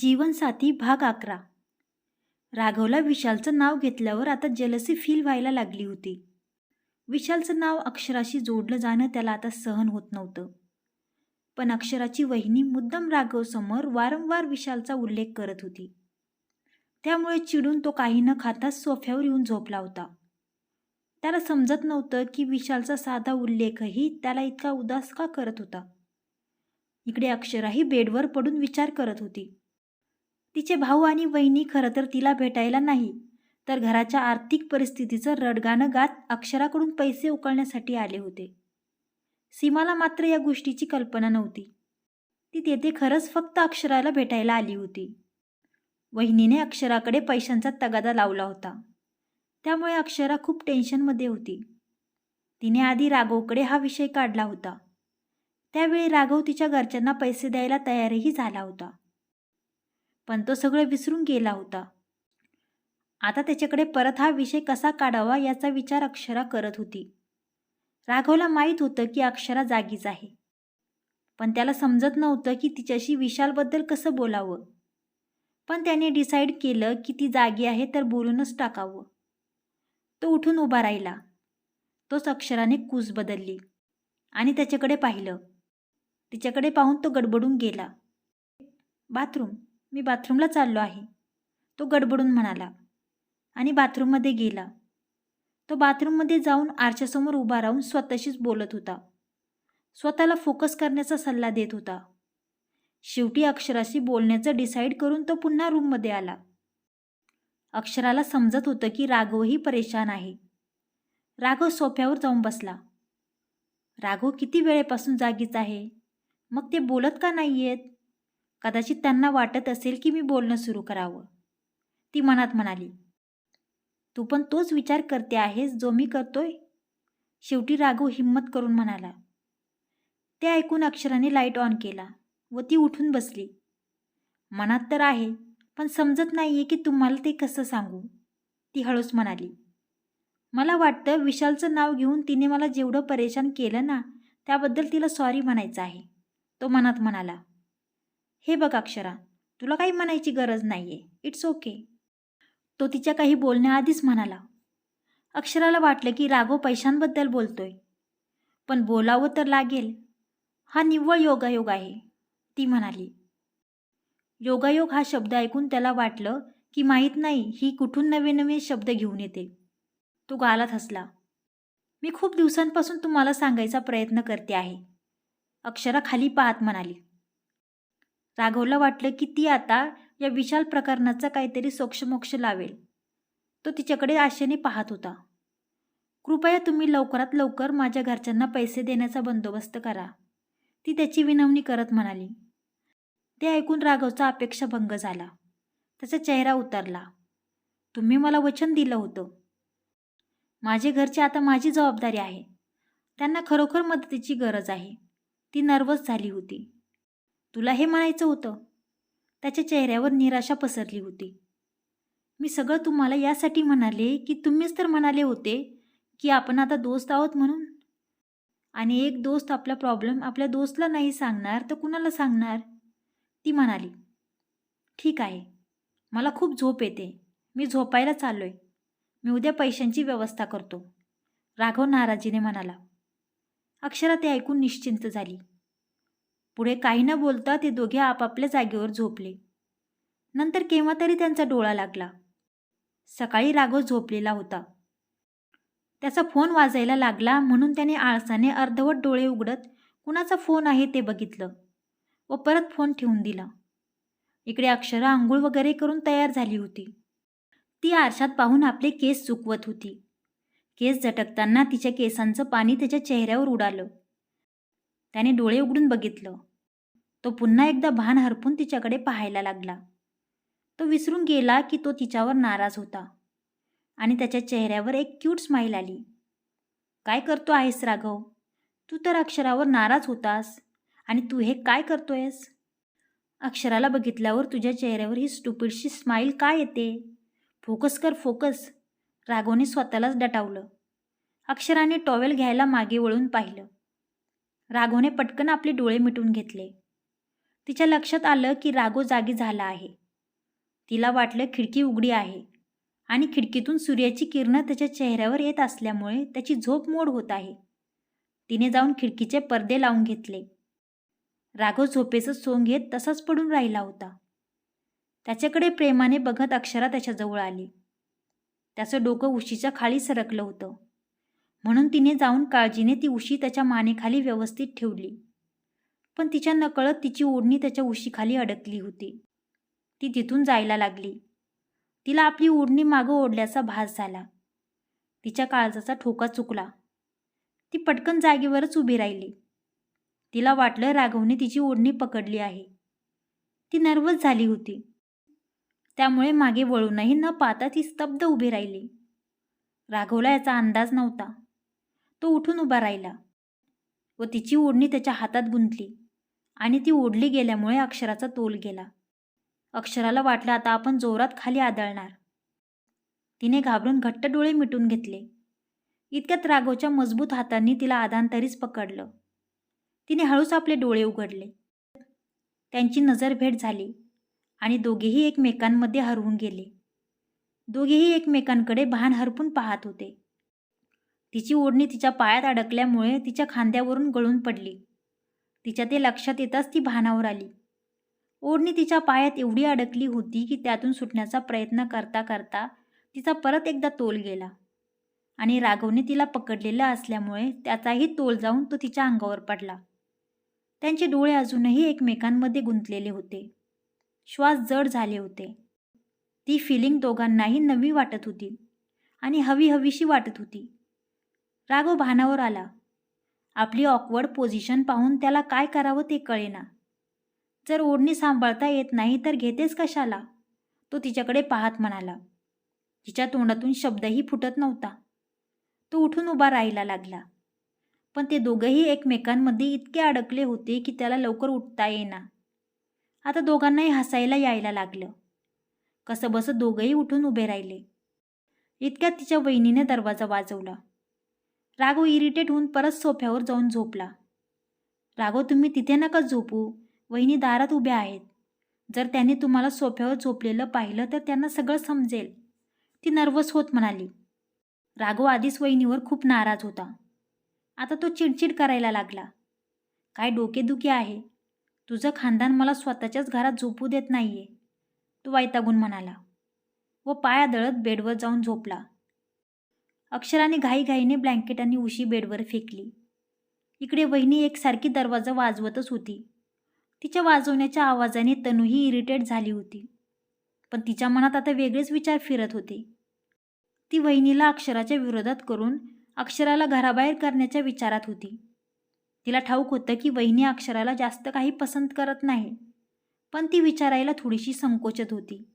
जीवनसाथी भाग अकरा. राघवला विशालचं नाव घेतल्यावर आता जलसी फील व्हायला लागली होती. विशालचं नाव अक्षराशी जोडलं जाणं त्याला आता सहन होत नव्हतं. पण अक्षराची वहिनी मुद्दम राघवसमोर वारंवार विशालचा उल्लेख करत होती. त्यामुळे चिडून तो काही न खाताच सोफ्यावर येऊन झोपला होता. त्याला समजत नव्हतं की विशालचा साधा उल्लेखही त्याला इतका उदास का करत होता? इकडे अक्षराही बेडवर पडून विचार करत होती. तिचे भाऊ आणि वहिनी खरं तर तिला भेटायला नाही. तर घराच्या आर्थिक परिस्थितीचं रडगाणं गात अक्षराकडून पैसे उकळण्यासाठी आले होते. सीमाला मात्र या गोष्टीची कल्पना नव्हती. ती तेथे खरंच फक्त अक्षराला भेटायला आली होती. वहिनीने अक्षराकडे पैशांचा तगादा लावला होता. त्यामुळे अक्षरा खूप टेन्शनमध्ये होती. तिने आधी राघवकडे हा विषय काढला होता. त्यावेळी राघव तिच्या घरच्यांना पैसे द्यायला तयारही झाला होता. पण तो सगळं विसरून गेला होता. आता त्याच्याकडे परत हा विषय कसा काढावा याचा विचार अक्षरा करत होती. राघवला माहीत होतं की अक्षरा जागीच आहे. पण त्याला समजत नव्हतं की तिच्याशी विशालबद्दल कसं बोलावं. पण त्याने डिसाईड केलं की ती जागी आहे तर बोलूनच टाकावं. तो उठून उभा राहिला. तोच अक्षराने कूस बदलली. आणि त्याच्याकडे पाहिलं. तिच्याकडे पाहून तो गडबडून गेला. बाथरूम. मी बाथरूमला चाललो आहे. तो गडबडून म्हणाला. आणि बाथरूममध्ये गेला. तो बाथरूममध्ये जाऊन आरशासमोर उभा राहून स्वतःशीच बोलत होता. स्वतःला फोकस करण्याचा सल्ला देत होता. शेवटी अक्षराशी बोलण्याचं डिसाईड करून तो पुन्हा रूममध्ये आला. अक्षराला समजत होतं की राघवही परेशान आहे. राघव सोफ्यावर जाऊन बसला. राघव किती वेळेपासून जागीच आहे? मग ते बोलत का नाही आहेत कदाचित त्यांना वाटत असेल की मी बोलणं सुरू करावं. ती मनात म्हणाली तू पण तोच विचार करते आहेस जो मी करतोय? शेवटी राघव हिंमत करून म्हणाला ते ऐकून अक्षराने लाइट ऑन केला व ती उठून बसली. मनात तर आहे पण समजत नाही आहे की तुम्हाला ते कसं सांगू. ती हळूच म्हणाली मला वाटतं विशालचं नाव घेऊन तिने मला जेवढं परेशान केलं ना त्याबद्दल तिला सॉरी म्हणायचं आहे. तो मनात म्हणाला हे बघ अक्षरा तुला काही म्हणायची गरज नाही आहे इट्स ओके तो तिच्या काही बोलण्याआधीच म्हणाला. अक्षराला वाटलं की राघव पैशांबद्दल बोलतोय. पण बोलावं तर लागेल. हा निव्वळ योगायोग आहे ती म्हणाली. योगायोग हा शब्द ऐकून त्याला वाटलं की माहीत नाही ही कुठून नवे नवे शब्द घेऊन येते. तो गालात हसला. मी खूप दिवसांपासून तुम्हाला सांगायचा प्रयत्न करते आहे. अक्षरा खाली पाहत म्हणाली. राघवला वाटलं की ती आता या विशाल प्रकरणाचा काहीतरी सोक्षमोक्ष लावेल. तो तिच्याकडे आशेने पाहत होता. कृपया तुम्ही लवकरात लवकर माझ्या घरच्यांना पैसे देण्याचा बंदोबस्त करा. ती त्याची विनवणी करत म्हणाली. ते ऐकून राघवचा अपेक्षाभंग झाला. त्याचा चेहरा उतरला. तुम्ही मला वचन दिलं होतं. माझे घरचे आता माझी जबाबदारी आहे. त्यांना खरोखर मदतीची गरज आहे. ती नर्वस झाली होती. तुला हे म्हणायचं होतं? त्याच्या चेहऱ्यावर निराशा पसरली होती. मी सगळं तुम्हाला यासाठी म्हणाले की तुम्हीच तर म्हणाले होते की आपण आता दोस्त आहोत म्हणून. आणि एक दोस्त आपला प्रॉब्लेम आपल्या दोस्तला नाही सांगणार तर कुणाला सांगणार? ती म्हणाली ठीक आहे. मला खूप झोप येते. मी झोपायला चाललो आहे मी उद्या पैशांची व्यवस्था करतो. राघव नाराजीने म्हणाला. अक्षरा ते ऐकून निश्चिंत झाली. पुढे काही न बोलता ते दोघे आपापल्या जागेवर झोपले. नंतर केव्हा तरी त्यांचा डोळा लागला. सकाळी राघव झोपलेला होता. त्याचा फोन वाजायला लागला म्हणून त्याने आळसाने अर्धवट डोळे उघडत कुणाचा फोन आहे ते बघितलं व परत फोन ठेवून दिला. इकडे अक्षरा आंघोळ वगैरे करून तयार झाली होती. ती आरशात पाहून आपले केस चुकवत होती. केस झटकताना तिच्या केसांचं पाणी त्याच्या चेहऱ्यावर उडालं. त्याने डोळे उघडून बघितलं. तो पुन्हा एकदा भान हरपून तिच्याकडे पाहायला लागला. तो विसरून गेला की तो तिच्यावर नाराज होता आणि त्याच्या चेहऱ्यावर एक क्यूट स्माईल आली. काय करतो आहेस राघव? तू तर अक्षरावर नाराज होतास. आणि तू हे काय करतोयस? अक्षराला बघितल्यावर तुझ्या चेहऱ्यावर ही स्टुपिडशी स्माईल काय येते? फोकस कर फोकस. राघवने स्वतःलाच डटावलं. अक्षराने टॉवेल घ्यायला मागे वळून पाहिलं. राघवने पटकन आपले डोळे मिटून घेतले. तिच्या लक्षात आलं की राघव जागी झाला आहे. तिला वाटलं खिडकी उघडी आहे आणि खिडकीतून सूर्याची किरणं त्याच्या चेहऱ्यावर येत असल्यामुळे त्याची झोप मोड होत आहे. तिने जाऊन खिडकीचे पडदे लावून घेतले. राघव झोपेचं सोंग घेत तसाच पडून राहिला होता. त्याच्याकडे प्रेमाने बघत अक्षरा त्याच्याजवळ आली. त्याचं डोकं उशीच्या खाली सरकलं होतं. म्हणून तिने जाऊन काळजीने ती उशी त्याच्या मानेखाली व्यवस्थित ठेवली. पण तिच्या नकळत तिची ओढणी त्याच्या उशीखाली अडकली होती. ती तिथून जायला लागली. तिला आपली ओढणी मागं ओढल्याचा भास झाला. तिच्या काळजाचा ठोका चुकला. ती पटकन जागेवरच उभी राहिली. तिला वाटलं राघवने तिची ओढणी पकडली आहे. ती नर्वस झाली होती. त्यामुळे मागे वळूनही न पाहता ती स्तब्ध उभी राहिली. राघवला याचा अंदाज नव्हता. तो उठून उभा राहिला व तिची ओढणी त्याच्या हातात गुंतली आणि ती ओढली गेल्यामुळे अक्षराचा तोल गेला. अक्षराला वाटलं आता आपण जोरात खाली आदळणार. तिने घाबरून घट्ट डोळे मिटून घेतले. इतक्यात राघवच्या मजबूत हातांनी तिला आदांतरीच पकडलं. तिने हळूच आपले डोळे उघडले. त्यांची नजर भेट झाली आणि दोघेही एकमेकांमध्ये हरवून गेले. दोघेही एकमेकांकडे भान हरपून पाहत होते. तिची ओढणी तिच्या पायात अडकल्यामुळे तिच्या खांद्यावरून गळून पडली. तिच्या ते लक्षात येताच ती भानावर आली. ओढणी तिच्या पायात एवढी अडकली होती की त्यातून सुटण्याचा प्रयत्न करता करता तिचा परत एकदा तोल गेला आणि राघवने तिला पकडलेला असल्यामुळे त्याचाही तोल जाऊन तो तिच्या अंगावर पडला. त्यांचे डोळे अजूनही एकमेकांमध्ये गुंतलेले होते. श्वास जड झाले होते. ती फिलिंग दोघांनाही नवी वाटत होती आणि हवी हवीशी वाटत होती. राघव भानावर आला. आपली ऑकवर्ड पोझिशन पाहून त्याला काय करावं ते कळेना. जर ओढणी सांभाळता येत नाही तर घेतेस कशाला? तो तिच्याकडे पाहत म्हणाला. तिच्या तोंडातून शब्दही फुटत नव्हता. तो उठून उभा राहायला लागला. पण ते दोघंही एकमेकांमध्ये इतके अडकले होते की त्याला लवकर उठता येईना. आता दोघांनाही हसायला यायला लागलं. कसं बसं दोघंही उठून उभे राहिले. इतक्यात तिच्या वहिनीने दरवाजा वाजवला. राघव इरिटेट होऊन परत सोफ्यावर जाऊन झोपला. राघव तुम्ही तिथे नका झोपू. वहिनी दारात उभ्या आहेत. जर त्यांनी तुम्हाला सोफ्यावर झोपलेलं पाहिलं तर त्यांना सगळं समजेल. ती नर्वस होत म्हणाली. राघव आधीच वहिनीवर खूप नाराज होता. आता तो चिडचिड करायला लागला. काय डोकेदुखी आहे? तुझं खानदान मला स्वतःच्याच घरात झोपू देत नाहीये. तो वैतागून म्हणाला. व पाया दळत बेडवर जाऊन झोपला. अक्षराने घाईघाईने ब्लँकेट आणि उशी बेडवर फेकली. इकडे वहिनी एकसारखी दरवाजा वाजवतच होती. तिच्या वाजवण्याच्या आवाजाने तनूही इरिटेट झाली होती. पण तिच्या मनात आता वेगळेच विचार फिरत होते. ती वहिनीला अक्षराच्या विरोधात करून अक्षराला घराबाहेर करण्याच्या विचारात होती. तिला ठाऊक होतं की वहिनी अक्षराला जास्त काही पसंत करत नाही पण ती विचारायला थोडीशी संकोचत होती.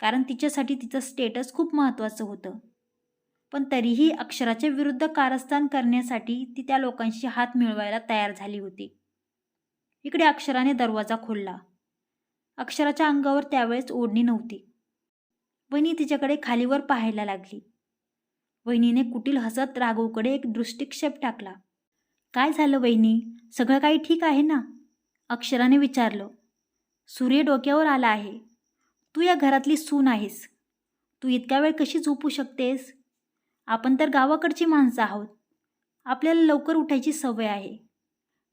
कारण तिच्यासाठी तिचं स्टेटस खूप महत्त्वाचं होतं. पण तरीही अक्षराच्या विरुद्ध कारस्थान करण्यासाठी ती त्या लोकांशी हात मिळवायला तयार झाली होती. इकडे अक्षराने दरवाजा खोलला. अक्षराच्या अंगावर त्यावेळेस ओढणी नव्हती. वहिनी तिच्याकडे खालीवर पाहायला लागली. वहिनीने कुटील हसत राघवकडे एक दृष्टिक्षेप टाकला. काय झालं वहिनी? सगळं काही ठीक आहे ना? अक्षराने विचारलं. सूर्य डोक्यावर आला आहे. तू या घरातली सून आहेस. तू इतक्या वेळ कशी झोपू शकतेस? आपण तर गावाकडची माणसं आहोत. आपल्याला लवकर उठायची सवय आहे.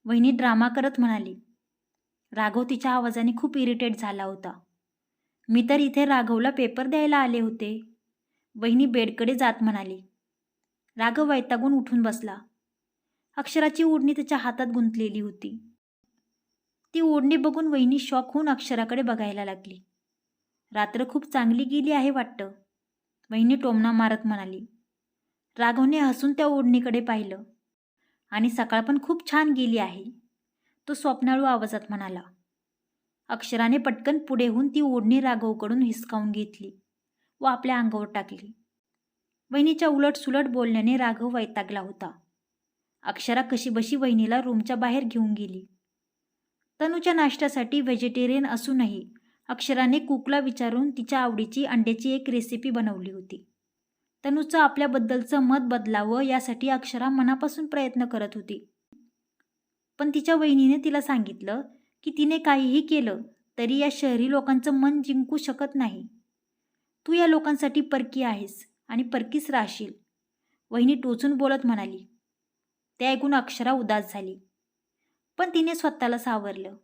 वहिनी ड्रामा करत म्हणाली. राघव तिच्या आवाजाने खूप इरिटेट झाला होता. मी तर इथे राघवला पेपर द्यायला आले होते. वहिनी बेडकडे जात म्हणाली. राघव वैतागून उठून बसला. अक्षराची ओढणी त्याच्या हातात गुंतलेली होती. ती ओढणी बघून वहिनी शॉक होऊन अक्षराकडे बघायला लागली. रात्र खूप चांगली गेली आहे वाटतं. वहिनी टोमणा मारत म्हणाली. राघवने हसून त्या ओढणीकडे पाहिलं. आणि सकाळ पण खूप छान गेली आहे. तो स्वप्नाळू आवाजात म्हणाला अक्षराने पटकन पुढे होऊन ती ओढणी राघवकडून हिसकावून घेतली व आपल्या अंगावर टाकली. वहिनीच्या उलट सुलट बोलण्याने राघव वैतागला होता. अक्षरा कशीबशी वहिनीला रूमच्या बाहेर घेऊन गेली. तनूच्या नाश्त्यासाठी व्हेजिटेरियन असूनही अक्षराने कुकला विचारून तिच्या आवडीची अंड्याची एक रेसिपी बनवली होती. तनूचं आपल्याबद्दलचं मत बदलावं यासाठी अक्षरा मनापासून प्रयत्न करत होती. पण तिच्या वहिनीने तिला सांगितलं की तिने काहीही केलं तरी या शहरी लोकांचं मन जिंकू शकत नाही. तू या लोकांसाठी परकी आहेस आणि परकीच राहशील वहिनी टोचून बोलत म्हणाली. ते ऐकून अक्षरा उदास झाली. पण तिने स्वतःला सावरलं.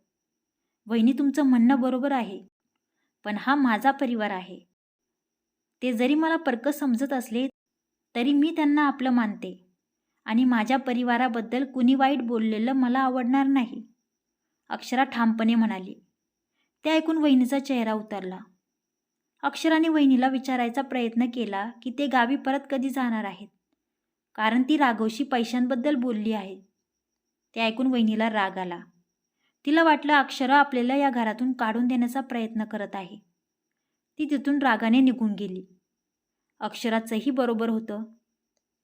वहिनी तुमचं म्हणणं बरोबर आहे पण हा माझा परिवार आहे. ते जरी मला परक समजत असले तरी मी त्यांना आपलं मानते. आणि माझ्या परिवाराबद्दल कुणी वाईट बोललेलं मला आवडणार नाही. अक्षरा ठामपणे म्हणाली. ते ऐकून वहिनीचा चेहरा उतरला. अक्षराने वहिनीला विचारायचा प्रयत्न केला की ते गावी परत कधी जाणार आहेत. कारण ती राघवशी पैशांबद्दल बोलली आहे. ते ऐकून वहिनीला राग आला. तिला वाटलं अक्षरा आपल्याला या घरातून काढून देण्याचा प्रयत्न करत आहे. ती तिथून रागाने निघून गेली. अक्षराचंही बरोबर होतं.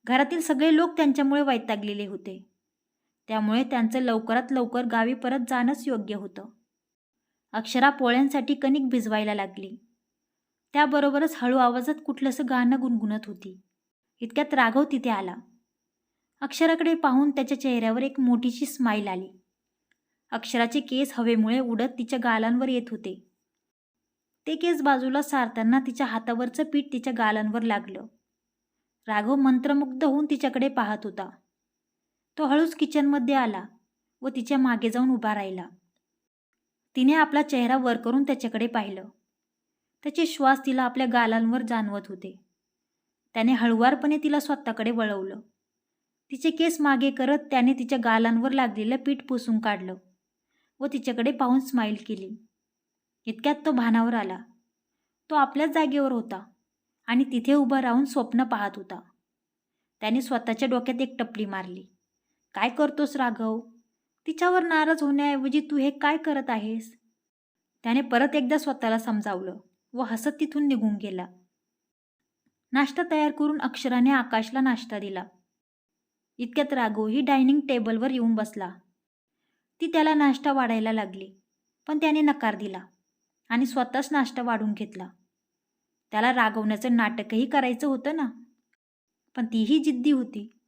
घरातील सगळे लोक त्यांच्यामुळे वैतागलेले होते. त्यामुळे त्यांचं लवकरात लवकर गावी परत जाणंच योग्य होतं. अक्षरा पोळ्यांसाठी कणिक भिजवायला लागली. त्याबरोबरच हळू आवाजात कुठलंसं गाणं गुणगुणत होती. इतक्यात राघव तिथे आला. अक्षराकडे पाहून त्याच्या चेहऱ्यावर एक मोठीशी स्माईल आली. अक्षराचे केस हवेमुळे उडत तिच्या गालांवर येत होते. ते केस बाजूला सारताना तिच्या हातावरचं पीठ तिच्या गालांवर लागलं. राघव मंत्रमुग्ध होऊन तिच्याकडे पाहत होता. तो हळूच किचनमध्ये आला व तिच्यामागे जाऊन उभा राहिला. तिने आपला चेहरा वर करून त्याच्याकडे पाहिलं. त्याचे श्वास तिला आपल्या गालांवर जाणवत होते. त्याने हळुवारपणे तिला स्वतःकडे वळवलं. तिचे केस मागे करत त्याने तिच्या गालांवर लागलेलं पीठ पुसून काढलं व तिच्याकडे पाहून स्माईल केली. इतक्यात तो भानावर आला. तो आपल्याच जागेवर होता आणि तिथे उभा राहून स्वप्न पाहत होता. त्याने स्वतःच्या डोक्यात एक टपली मारली. काय करतोस राघव? तिच्यावर नाराज होण्याऐवजी तू हे काय करत आहेस? त्याने परत एकदा स्वतःला समजावलं व हसत तिथून निघून गेला. नाश्ता तयार करून अक्षराने आकाशला नाश्ता दिला. इतक्यात राघवही डायनिंग टेबलवर येऊन बसला. ती त्याला नाश्ता वाढायला लागली पण त्याने नकार दिला. आणि स्वतःच नाश्ता वाढून घेतला. त्याला रागवण्याचं नाटकही करायचं होतं ना? पण तीही जिद्दी होती.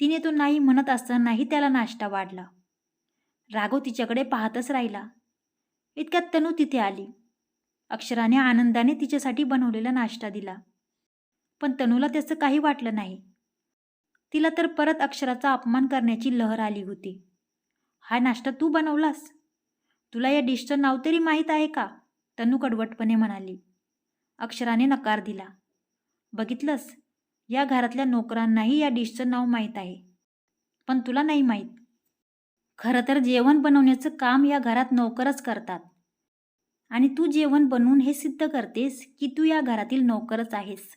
तिने तो नाही म्हणत असतानाही त्याला नाश्ता वाढला. राघव तिच्याकडे पाहतच राहिला. इतक्यात तनू तिथे आली. अक्षराने आनंदाने तिच्यासाठी बनवलेला नाश्ता दिला. पण तनूला त्याचं काही वाटलं नाही. तिला तर परत अक्षराचा अपमान करण्याची लहर आली होती. हा नाश्ता तू बनवलास? तुला या डिशचं नाव तरी माहीत आहे का? तनू कडवटपणे म्हणाली अक्षराने नकार दिला. बघितलंस या घरातल्या नोकरांनाही या डिशचं नाव माहीत आहे पण तुला नाही माहीत. खरं तर जेवण बनवण्याचं काम या घरात नोकरच करतात. आणि तू जेवण बनवून हे सिद्ध करतेस की तू या घरातील नोकरच आहेस.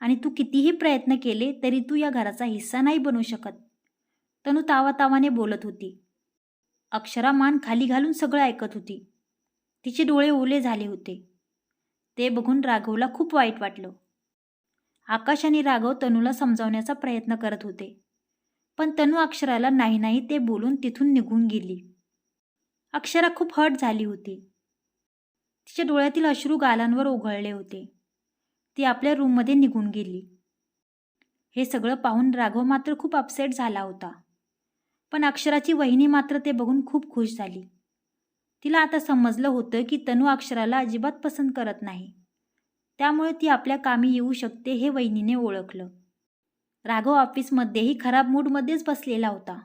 आणि तू कितीही प्रयत्न केले तरी तू या घराचा हिस्सा नाही बनू शकत. तनू तावातावाने बोलत होती. अक्षरा मान खाली घालून सगळं ऐकत होती. तिचे डोळे ओले झाले होते. ते बघून राघवला खूप वाईट वाटलं. आकाश आणि राघव तनूला समजावण्याचा प्रयत्न करत होते. पण तनू अक्षराला नाही नाही ते बोलून तिथून निघून गेली. अक्षरा खूप हट झाली होती. तिच्या डोळ्यातील अश्रू गालांवर ओघळले होते. ती आपल्या रूममध्ये निघून गेली. हे सगळं पाहून राघव मात्र खूप अपसेट झाला होता. पण अक्षराची वहिनी मात्र ते बघून खूप खुश झाली. तिला आता समजलं होतं की तनू अक्षराला अजिबात पसंत करत नाही. त्यामुळे ती आपल्या कामी येऊ शकते हे वहिनीने ओळखलं. राघव ऑफिसमध्येही खराब मूडमध्येच बसलेला होता.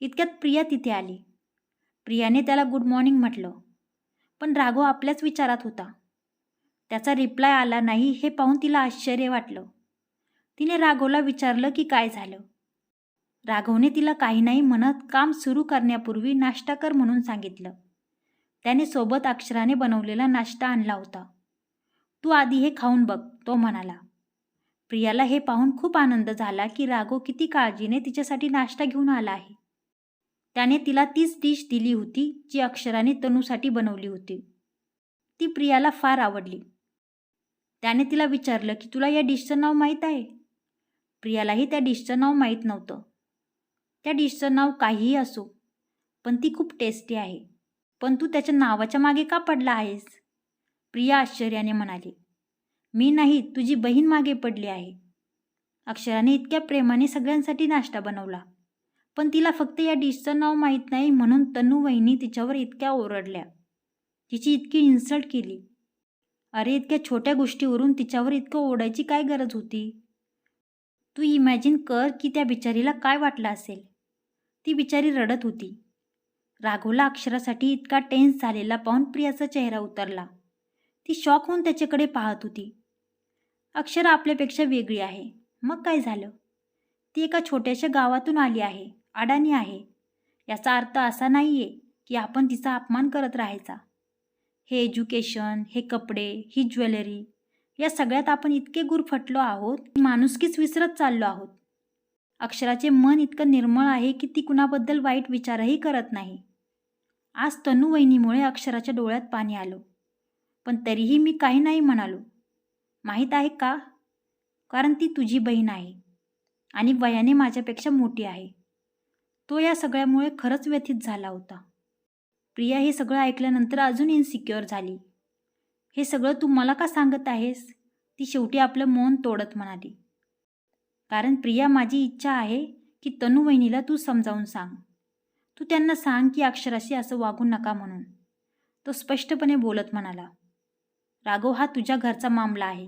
इतक्यात प्रिया तिथे आली. प्रियाने त्याला गुड मॉर्निंग म्हटलं. पण राघव आपल्याच विचारात होता. त्याचा रिप्लाय आला नाही हे पाहून तिला आश्चर्य वाटलं. तिने राघवला विचारलं की काय झालं? राघवने तिला काही नाही म्हणत काम सुरू करण्यापूर्वी नाश्ता कर म्हणून सांगितलं. त्याने सोबत अक्षराने बनवलेला नाश्ता आणला होता. तू आधी हे खाऊन बघ तो म्हणाला. प्रियाला हे पाहून खूप आनंद झाला की राघव किती काळजीने तिच्यासाठी नाश्ता घेऊन आला आहे. त्याने तिला तीच डिश दिली होती जी अक्षराने तनूसाठी बनवली होती. ती प्रियाला फार आवडली. त्याने तिला विचारलं की तुला या डिशचं नाव माहीत आहे? प्रियालाही त्या डिशचं नाव माहीत नव्हतं. त्या डिशचं नाव काहीही असो पण ती खूप टेस्टी आहे. पण तू त्याच्या नावाच्या मागे का पडला आहेस? प्रिया आश्चर्याने म्हणाली मी नाही तुझी बहीण मागे पडली आहे. अक्षराने इतक्या प्रेमाने सगळ्यांसाठी नाश्ता बनवला पण तिला फक्त या डिशचं नाव माहीत नाही म्हणून तनू वहिनी तिच्यावर इतक्या ओरडल्या. तिची इतकी इन्सल्ट केली अरे इतक्या छोट्या गोष्टीवरून तिच्यावर इतकं ओढायची काय गरज होती? तू इमॅजिन कर की त्या बिचारीला काय वाटलं असेल. ती बिचारी रडत होती. राघवला अक्षरासाठी इतका टेन्स झालेला पाहून प्रियाचा चेहरा उतरला. ती शॉक होऊन त्याच्याकडे पाहत होती. अक्षरा आपल्यापेक्षा वेगळी आहे. मग काय झालं? ती एका छोट्याशा गावातून आली आहे. अडाणी आहे. याचा अर्थ असा नाही आहे की आपण तिचा अपमान करत राहायचा. हे एज्युकेशन हे कपडे ही ज्वेलरी या सगळ्यात आपण इतके गुरफटलो आहोत की माणुसकीच विसरत चाललो आहोत. अक्षराचे मन इतकं निर्मळ आहे की ती कुणाबद्दल वाईट विचारही करत नाही. आज तनू वहिनीमुळे अक्षराच्या डोळ्यात पाणी आलं. पण तरीही मी काही नाही म्हणालो. माहीत आहे का? कारण ती तुझी बहीण आहे. आणि वयाने माझ्यापेक्षा मोठी आहे. तो या सगळ्यामुळे खरंच व्यथित झाला होता. प्रिया हे सगळं ऐकल्यानंतर अजून इन्सिक्युअर झाली. हे सगळं तू मला का सांगत आहेस? ती शेवटी आपलं मौन तोडत म्हणाली. कारण प्रिया माझी इच्छा आहे की तनू वहिनीला तू समजावून सांग. तू त्यांना सांग की अक्षराशी असं वागू नका म्हणून. तो स्पष्टपणे बोलत म्हणाला राघव हा तुझ्या घरचा मामला आहे.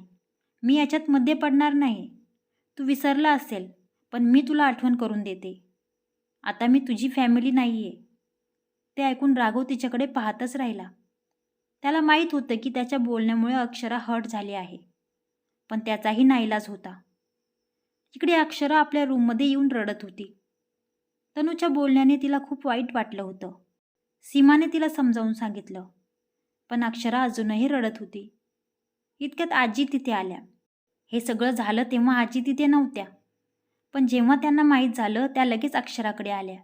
मी याच्यात मध्ये पडणार नाही. तू विसरला असेल पण मी तुला आठवण करून देते. आता मी तुझी फॅमिली नाही आहे ते ऐकून राघव तिच्याकडे पाहतच राहिला. त्याला माहीत होतं की त्याच्या बोलण्यामुळे अक्षरा हट झाली आहे पण त्याचाही नाईलाज होता. इकडे अक्षरा आपल्या रूममध्ये येऊन रडत होती. तनूच्या बोलण्याने तिला खूप वाईट वाटलं होतं. सीमाने तिला समजावून सांगितलं. पण अक्षरा अजूनही रडत होती. इतक्यात आजी तिथे आल्या. हे सगळं झालं तेव्हा आजी तिथे नव्हत्या. पण जेव्हा त्यांना माहीत झालं त्या लगेच अक्षराकडे आल्या.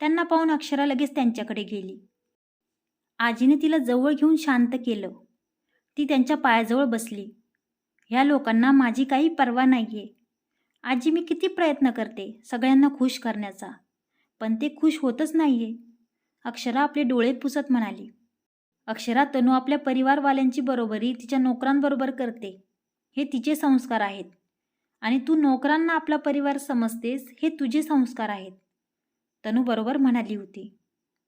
त्यांना पाहून अक्षरा लगेच त्यांच्याकडे गेली. आजीने तिला जवळ घेऊन शांत केलं. ती त्यांच्या पायाजवळ बसली. ह्या लोकांना माझी काही पर्वा नाही आहे आजी मी किती प्रयत्न करते सगळ्यांना खुश करण्याचा. पण ते खुश होतच नाही आहे अक्षरा आपले डोळे पुसत म्हणाली. अक्षरा तनू आपल्या परिवारवाल्यांची बरोबरी तिच्या नोकरांबरोबर करते. हे तिचे संस्कार आहेत. आणि तू नोकरांना आपला परिवार समजतेस हे तुझे संस्कार आहेत. तनू बरोबर म्हणाली होती.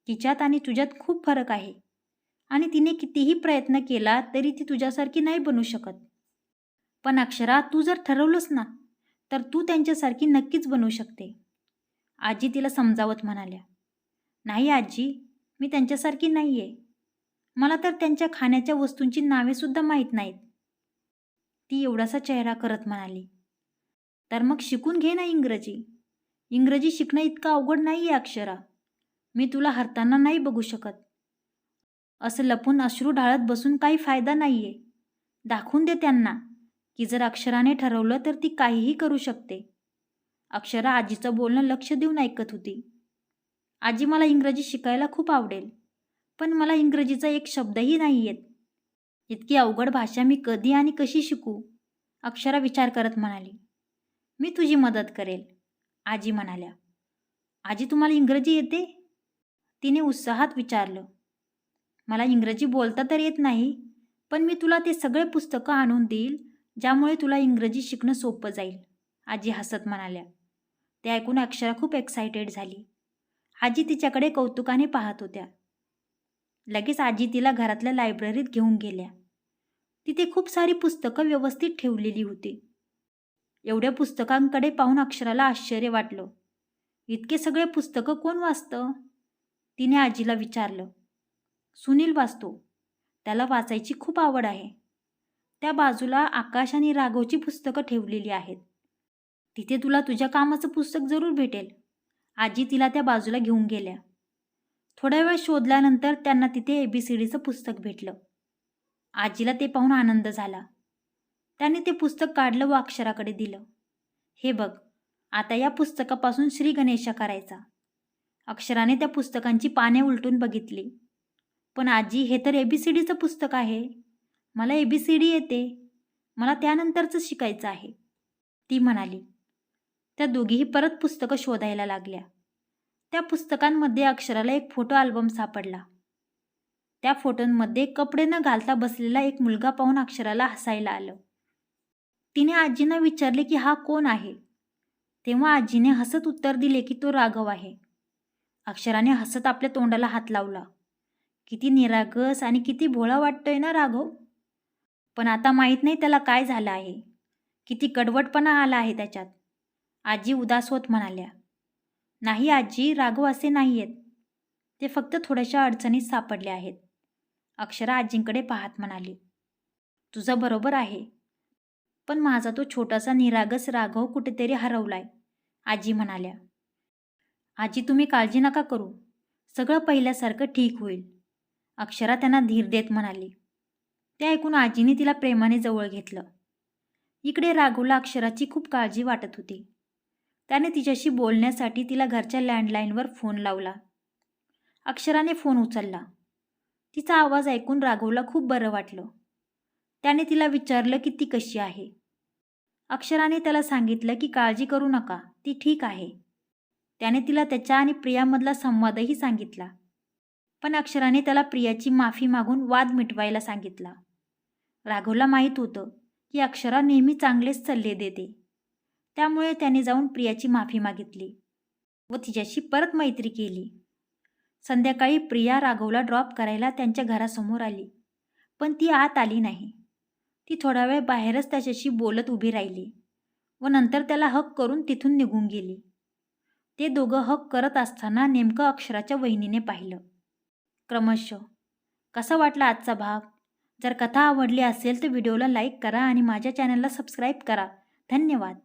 तिच्यात आणि तुझ्यात खूप फरक आहे. आणि तिने कितीही प्रयत्न केला तरी ती तुझ्यासारखी नाही बनू शकत. पण अक्षरा तू जर ठरवलंस ना तर तू त्यांच्यासारखी नक्कीच बनू शकते. आजी तिला समजावत म्हणाल्या नाही आजी मी त्यांच्यासारखी नाही आहे मला तर त्यांच्या खाण्याच्या वस्तूंची नावेसुद्धा माहीत नाहीत. ती एवढासा चेहरा करत म्हणाली तर मग शिकून घे ना इंग्रजी. इंग्रजी शिकणं इतकं अवघड नाही आहे अक्षरा. मी तुला हरताना नाही बघू शकत. असं लपून अश्रू ढाळत बसून काही फायदा नाही आहे दाखवून दे त्यांना. की जर अक्षराने ठरवलं तर ती काहीही करू शकते. अक्षरा आजीचं बोलणं लक्ष देऊन ऐकत होती. आजी मला इंग्रजी शिकायला खूप आवडेल पण मला इंग्रजीचा एक शब्दही नाही येत. इतकी अवघड भाषा मी कधी आणि कशी शिकू? अक्षरा विचार करत म्हणाली. मी तुझी मदत करेल आजी म्हणाल्या. आजी तुम्हाला इंग्रजी येते? तिने उत्साहात विचारलं. मला इंग्रजी बोलता तर येत नाही पण मी तुला ते सगळे पुस्तकं आणून देईल ज्यामुळे तुला इंग्रजी शिकणं सोपं जाईल. आजी हसत म्हणाल्या. ते ऐकून अक्षरा खूप एक्सायटेड झाली. आजी तिच्याकडे कौतुकाने पाहत होत्या. लगेच आजी तिला घरातल्या लायब्ररीत घेऊन गेल्या. तिथे खूप सारी पुस्तकं व्यवस्थित ठेवलेली होती. एवढ्या पुस्तकांकडे पाहून अक्षराला आश्चर्य वाटलं. इतके सगळे पुस्तकं कोण वाचतं? तिने आजीला विचारलं. सुनील वाचतो. त्याला वाचायची खूप आवड आहे. त्या बाजूला आकाश आणि राघवची पुस्तकं ठेवलेली आहेत. तिथे तुला तुझ्या कामाचं पुस्तक जरूर भेटेल. आजी तिला त्या बाजूला घेऊन गेल्या. थोड्या वेळ शोधल्यानंतर त्यांना तिथे ए बी सी डीचं पुस्तक भेटलं. आजीला ते पाहून आनंद झाला. त्याने ते पुस्तक काढलं व अक्षराकडे दिलं. हे बघ आता या पुस्तकापासून श्री गणेशा करायचा. अक्षराने त्या पुस्तकांची पाने उलटून बघितली. पण आजी हे तर ए बी सी डीचं पुस्तक आहे. मला ए बी सी डी येते. मला त्यानंतरचं शिकायचं आहे. ती म्हणाली. त्या दोघीही परत पुस्तकं शोधायला लागल्या. त्या पुस्तकांमध्ये अक्षराला एक फोटो अल्बम सापडला. त्या फोटोंमध्ये कपडे न घालता बसलेला एक मुलगा पाहून अक्षराला हसायला आलं. तिने आजींना विचारले की हा कोण आहे? तेव्हा आजीने हसत उत्तर दिले की तो राघव आहे. अक्षराने हसत आपल्या तोंडाला हात लावला. किती निरागस आणि किती भोळा वाटतोय ना राघव? पण आता माहीत नाही त्याला काय झालं आहे. किती कडवटपणा आला आहे त्याच्यात. आजी उदास होत म्हणाल्या नाही आजी राघव असे नाही आहेत ते फक्त थोड्याशा अडचणीत सापडले आहेत. अक्षरा आजींकडे पाहत म्हणाली तुझं बरोबर आहे. पण माझा तो छोटासा निरागस राघव कुठेतरी हरवलाय. आजी म्हणाल्या आजी तुम्ही काळजी नका करू. सगळं पहिल्यासारखं ठीक होईल. अक्षरा त्यांना धीर देत म्हणाली ते ऐकून आजीने तिला प्रेमाने जवळ घेतलं. इकडे राघवला अक्षराची खूप काळजी वाटत होती. त्याने तिच्याशी बोलण्यासाठी तिला घरच्या लँडलाईनवर फोन लावला. अक्षराने फोन उचलला. तिचा आवाज ऐकून राघवला खूप बरं वाटलं. त्याने तिला विचारलं की ती कशी आहे? अक्षराने त्याला सांगितलं की काळजी करू नका ती ठीक आहे. त्याने तिला त्याच्या आणि प्रियामधला संवादही सांगितला. पण अक्षराने त्याला प्रियाची माफी मागून वाद मिटवायला सांगितला. राघवला माहीत होतं की अक्षरा नेहमी चांगलेच सल्ले देते. त्यामुळे त्याने जाऊन प्रियाची माफी मागितली व तिच्याशी परत मैत्री केली. संध्याकाळी प्रिया राघवला ड्रॉप करायला त्यांच्या घरासमोर आली पण ती आत आली नाही. ती थोडा वेळ बाहेरच त्याच्याशी बोलत उभी राहिली व नंतर त्याला हक करून तिथून निघून गेली. ते दोघं हक करत असताना नेमकं अक्षराच्या वहिनीने पाहिलं. क्रमशः कसा वाटला आजचा भाग? जर कथा आवडली असेल तर व्हिडिओला लाईक करा आणि माझ्या चॅनलला सबस्क्राईब करा. धन्यवाद.